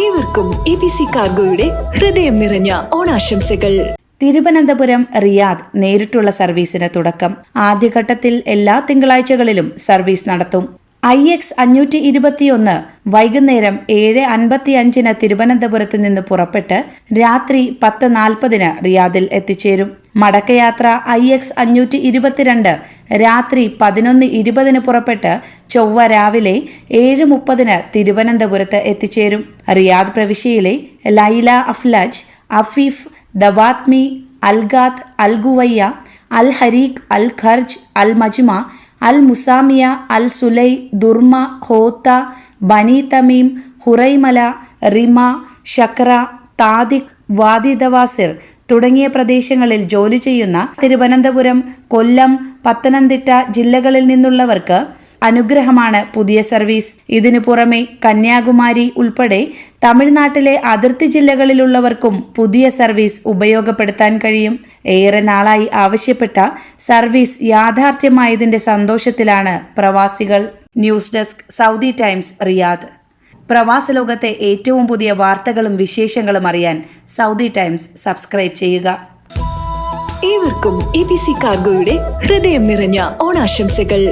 ഏവർക്കും A B C കാർഗോയുടെ ഹൃദയം നിറഞ്ഞ ഓണാശംസകൾ. തിരുവനന്തപുരം റിയാദ് നേരിട്ടുള്ള സർവീസിന് തുടക്കം. ആദ്യഘട്ടത്തിൽ എല്ലാ തിങ്കളാഴ്ചകളിലും സർവീസ് നടത്തും. ഐ എക്സ് അഞ്ഞൂറ്റി ഇരുപത്തിയൊന്ന് വൈകുന്നേരം ഏഴ് അൻപത്തിയഞ്ചിന് തിരുവനന്തപുരത്ത് നിന്ന് പുറപ്പെട്ട് രാത്രി പത്ത് നാൽപ്പതിന് റിയാദിൽ എത്തിച്ചേരും. മടക്കയാത്ര ഐ എക്സ് അഞ്ഞൂറ്റി ഇരുപത്തിരണ്ട് രാത്രി പതിനൊന്ന് ഇരുപതിന് പുറപ്പെട്ട് ചൊവ്വ രാവിലെ ഏഴ് മുപ്പതിന് തിരുവനന്തപുരത്ത് എത്തിച്ചേരും. റിയാദ് പ്രവിശ്യയിലെ Laila Aflaj Afif Dawadmi Al Ghat Al Quwayiyah Al Hariq Al Kharj Al Majmaah Al Muzahimiyah Al Sulay Durma Hotat Bani Tamim Huraymila Rima ഷക്ര താദിഖ് വാദി ദവാസിർ തുടങ്ങിയ പ്രദേശങ്ങളിൽ ജോലി ചെയ്യുന്ന തിരുവനന്തപുരം കൊല്ലം പത്തനംതിട്ട ജില്ലകളിൽ നിന്നുള്ളവർക്ക് അനുഗ്രഹമാണ് പുതിയ സർവീസ്. ഇതിനു പുറമെ കന്യാകുമാരി ഉൾപ്പെടെ തമിഴ്നാട്ടിലെ അതിർത്തി ജില്ലകളിലുള്ളവർക്കും പുതിയ സർവീസ് ഉപയോഗപ്പെടുത്താൻ കഴിയും. ഏറെ നാളായി ആവശ്യപ്പെട്ട സർവീസ് യാഥാർത്ഥ്യമായതിന്റെ സന്തോഷത്തിലാണ് പ്രവാസികൾ. News desk Saudi Times Riyadh. പ്രവാസ ലോകത്തെ ഏറ്റവും പുതിയ വാർത്തകളും വിശേഷങ്ങളും അറിയാൻ സൗദി ടൈംസ് സബ്സ്ക്രൈബ് ചെയ്യുക. ഏവർക്കും എ ബി സി കാർഗോയുടെ ഹൃദയം നിറഞ്ഞ ഓണാശംസകൾ.